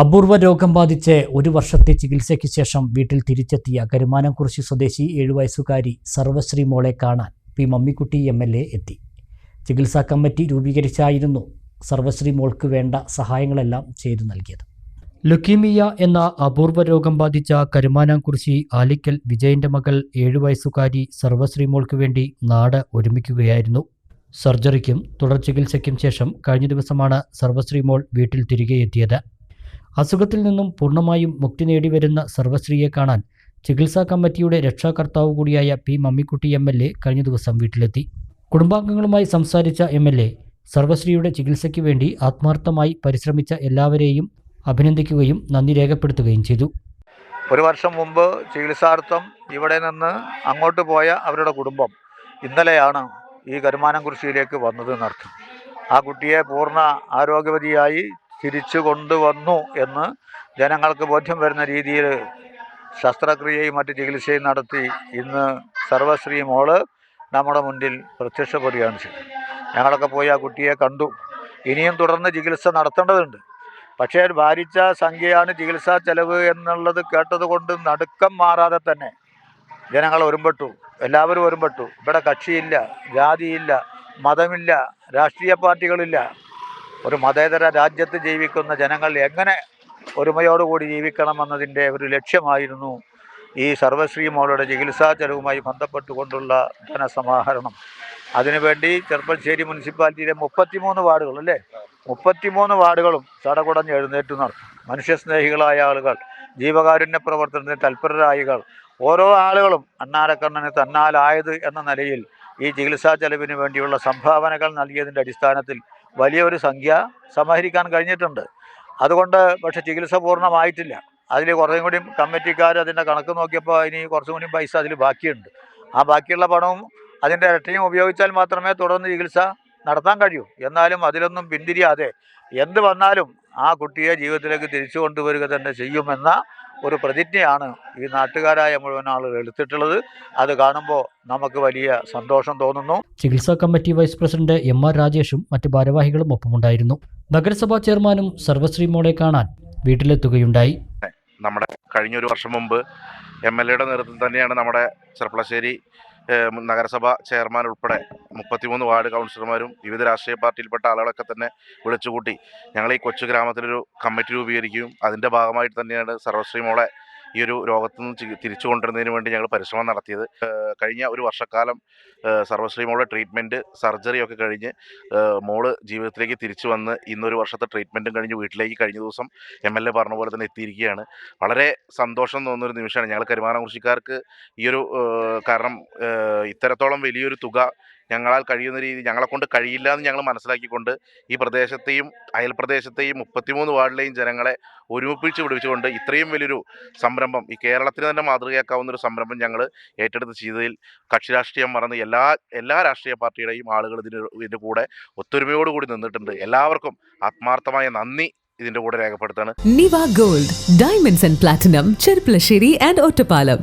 അപൂർവ രോഗം ബാധിച്ച് ഒരു വർഷത്തെ ചികിത്സയ്ക്ക് ശേഷം വീട്ടിൽ തിരിച്ചെത്തിയ കരുമാനംകുറിശി സ്വദേശി ഏഴു വയസ്സുകാരി സർവശ്രീ മോളെ കാണാൻ P Mammikutty M L A എത്തി. ചികിത്സാ കമ്മിറ്റി രൂപീകരിച്ചായിരുന്നു സർവശ്രീ മോൾക്ക് വേണ്ട സഹായങ്ങളെല്ലാം ചെയ്തു നൽകിയത്. ലുക്കീമിയ എന്ന അപൂർവ രോഗം ബാധിച്ച കരുമാനാംകുറിശി ആലിക്കൽ വിജയന്റെ മകൾ ഏഴു വയസ്സുകാരി സർവശ്രീ മോൾക്ക് വേണ്ടി നാട് ഒരുമിക്കുകയായിരുന്നു. സർജറിക്കും തുടർ ചികിത്സയ്ക്കും ശേഷം കഴിഞ്ഞ ദിവസമാണ് സർവശ്രീ മോൾ വീട്ടിൽ തിരികെ എത്തിയത്. അസുഖത്തിൽ നിന്നും പൂർണമായും മുക്തി നേടി വരുന്ന സർവശ്രീയെ കാണാൻ ചികിത്സാ കമ്മിറ്റിയുടെ രക്ഷാകർത്താവ് കൂടിയായ P Mammikutty M L A കഴിഞ്ഞ ദിവസം വീട്ടിലെത്തി. കുടുംബാംഗങ്ങളുമായി സംസാരിച്ച എം എൽ എ സർവശ്രീയുടെ ചികിത്സയ്ക്ക് വേണ്ടി ആത്മാർത്ഥമായി പരിശ്രമിച്ച എല്ലാവരെയും അഭിനന്ദിക്കുകയും നന്ദി രേഖപ്പെടുത്തുകയും ചെയ്തു. ഒരു വർഷം മുമ്പ് ചികിത്സാർത്ഥം ഇവിടെ നിന്ന് അങ്ങോട്ട് പോയ അവരുടെ കുടുംബം ഇന്നലെയാണ് ഈ കരുമാനം കുരിശിയിലേക്ക് വന്നത് എന്നർത്ഥം ആ കുട്ടിയെ പൂർണ ആരോഗ്യവതിയായി തിരിച്ചു കൊണ്ടുവന്നു എന്ന് ജനങ്ങൾക്ക് ബോധ്യം വരുന്ന രീതിയിൽ ശസ്ത്രക്രിയയും മറ്റ് ചികിത്സയും നടത്തി ഇന്ന് സർവശ്രീ മോൾ നമ്മുടെ മുന്നിൽ പ്രത്യക്ഷപ്പെടുകയാണ് ചെയ്തത്. ഞങ്ങളൊക്കെ പോയി ആ കുട്ടിയെ കണ്ടു. ഇനിയും തുടർന്ന് ചികിത്സ നടത്തേണ്ടതുണ്ട്. പക്ഷേ ഭാരിച്ച സംഖ്യയാണ് ചികിത്സാ ചെലവ് എന്നുള്ളത് കേട്ടതുകൊണ്ട് നടുക്കം മാറാതെ തന്നെ ജനങ്ങൾ ഒരുമ്പെട്ടു. എല്ലാവരും ഒരുമ്പെട്ടു. ഇവിടെ കക്ഷിയില്ല ജാതിയില്ല മതമില്ല രാഷ്ട്രീയ പാർട്ടികളില്ല. ഒരു മതേതര രാജ്യത്ത് ജീവിക്കുന്ന ജനങ്ങൾ എങ്ങനെ ഒരുമയോടുകൂടി ജീവിക്കണമെന്നതിന്റെ ഒരു ലക്ഷ്യമായിരുന്നു ഈ സർവശ്രീ മോളുടെ ചികിത്സാ ചെലവുമായി ബന്ധപ്പെട്ടുകൊണ്ടുള്ള ധനസമാഹരണം. അതിനുവേണ്ടി ചെർപ്പശ്ശേരി മുനിസിപ്പാലിറ്റിയിലെ മുപ്പത്തിമൂന്ന് വാർഡുകൾ അല്ലേ? മുപ്പത്തിമൂന്ന് വാർഡുകളും ചടകുടഞ്ഞ് എഴുന്നേറ്റ് നടത്തും മനുഷ്യസ്നേഹികളായ ആളുകൾ ജീവകാരുണ്യ പ്രവർത്തനത്തിന് തൽപരരായികൾ ഓരോ ആളുകളും അണ്ണാരക്കണ്ണന് തന്നാലായത് എന്ന നിലയിൽ ഈ ചികിത്സാ ചെലവിന് വേണ്ടിയുള്ള സംഭാവനകൾ നൽകിയതിന്റെ അടിസ്ഥാനത്തിൽ വലിയൊരു സംഖ്യ സമാഹരിക്കാൻ കഴിഞ്ഞിട്ടുണ്ട്. അതുകൊണ്ട് പക്ഷേ ചികിത്സ പൂർണമായിട്ടില്ല. അതിൽ കുറച്ചും കൂടി കമ്മിറ്റിക്കാർ അതിന്റെ കണക്ക് നോക്കിയപ്പോൾ ഇനി കുറച്ചും കൂടി പൈസ അതിൽ ബാക്കിയുണ്ട്. ആ ബാക്കിയുള്ള പണവും അതിന്റെ ഇരട്ടിയും ഉപയോഗിച്ചാൽ മാത്രമേ തുടർന്ന് ചികിത്സ നടത്താൻ കഴിയൂ. എന്നാലും അതിലൊന്നും പിന്തിരിയാതെ എന്ത് വന്നാലും ആ കുട്ടിയെ ജീവിതത്തിലേക്ക് തിരിച്ചു കൊണ്ടുവരിക തന്നെ ചെയ്യുമെന്ന ഒരു പ്രതിജ്ഞയാണ് ഈ നാട്ടുകാരായ മുഴുവൻ ആളുകൾ എടുത്തിട്ടുള്ളത്. അത് കാണുമ്പോൾ നമുക്ക് വലിയ സന്തോഷം തോന്നുന്നു. ചികിത്സാ committee vice president M R രാജേഷും മറ്റ് ഭാരവാഹികളും ഒപ്പമുണ്ടായിരുന്നു. നഗരസഭാ ചെയർമാനും സർവശ്രീ മോളെ കാണാൻ വീട്ടിലെത്തുകയുണ്ടായി. നമ്മുടെ കഴിഞ്ഞൊരു വർഷം മുമ്പ് എം എൽ എയുടെ നേതൃത്വം തന്നെയാണ് നമ്മുടെ ചെർപ്പളശ്ശേരി നഗരസഭ ചെയർമാൻ ഉൾപ്പെടെ മുപ്പത്തിമൂന്ന് വാർഡ് കൗൺസിലർമാരും വിവിധ രാഷ്ട്രീയ പാർട്ടിയിൽപ്പെട്ട ആളുകളൊക്കെ തന്നെ വിളിച്ചുകൂട്ടി. ഞങ്ങൾ ഈ കൊച്ചു ഗ്രാമത്തിലൊരു കമ്മിറ്റി രൂപീകരിക്കുകയും അതിന്റെ ഭാഗമായിട്ട് തന്നെയാണ് സർവശ്രീ മോളെ ഈ ഒരു രോഗത്തു നിന്ന് തിരിച്ചു കൊണ്ടുവരുന്നതിന് വേണ്ടി ഞങ്ങൾ പരിശ്രമം നടത്തിയത്. കഴിഞ്ഞ ഒരു വർഷക്കാലം സർവശ്രീ മോളുടെ ട്രീറ്റ്മെന്റ് സർജറി ഒക്കെ കഴിഞ്ഞ് മോൾ ജീവിതത്തിലേക്ക് തിരിച്ചു വന്ന് ഇന്നൊരു വർഷത്തെ ട്രീറ്റ്മെന്റും കഴിഞ്ഞ് വീട്ടിലേക്ക് കഴിഞ്ഞ ദിവസം എം എൽ എ പറഞ്ഞ പോലെ തന്നെ എത്തിയിരിക്കുകയാണ്. വളരെ സന്തോഷം തോന്നുന്നൊരു നിമിഷമാണ്. ഞങ്ങൾ കരുമാനം കൃഷിക്കാർക്ക് ഈ ഒരു കാരണം ഇത്തരത്തോളം വലിയൊരു തുക ഞങ്ങളാൽ കഴിയുന്ന രീതി ഞങ്ങളെ കൊണ്ട് കഴിയില്ല എന്ന് ഞങ്ങൾ മനസ്സിലാക്കിക്കൊണ്ട് ഈ പ്രദേശത്തെയും അയൽ പ്രദേശത്തെയും മുപ്പത്തിമൂന്ന് വാർഡിലെയും ജനങ്ങളെ ഒരുമിപ്പിച്ച് പിടിച്ചുകൊണ്ട് ഇത്രയും വലിയൊരു സംരംഭം ഈ കേരളത്തിന് തന്നെ മാതൃകയാക്കാവുന്ന ഒരു സംരംഭം ഞങ്ങൾ ഏറ്റെടുത്ത് ചെയ്തതിൽ കക്ഷി രാഷ്ട്രീയം മറന്ന് എല്ലാ എല്ലാ രാഷ്ട്രീയ പാർട്ടിയുടെയും ആളുകൾ ഇതിന് ഇതിന്റെ കൂടെ ഒത്തൊരുമയോടുകൂടി നിന്നിട്ടുണ്ട് എല്ലാവർക്കും ആത്മാർത്ഥമായ നന്ദി ഇതിന്റെ കൂടെ രേഖപ്പെടുത്താണ് നിവ gold diamonds and platinum Cherpalasheri and Ottapalam.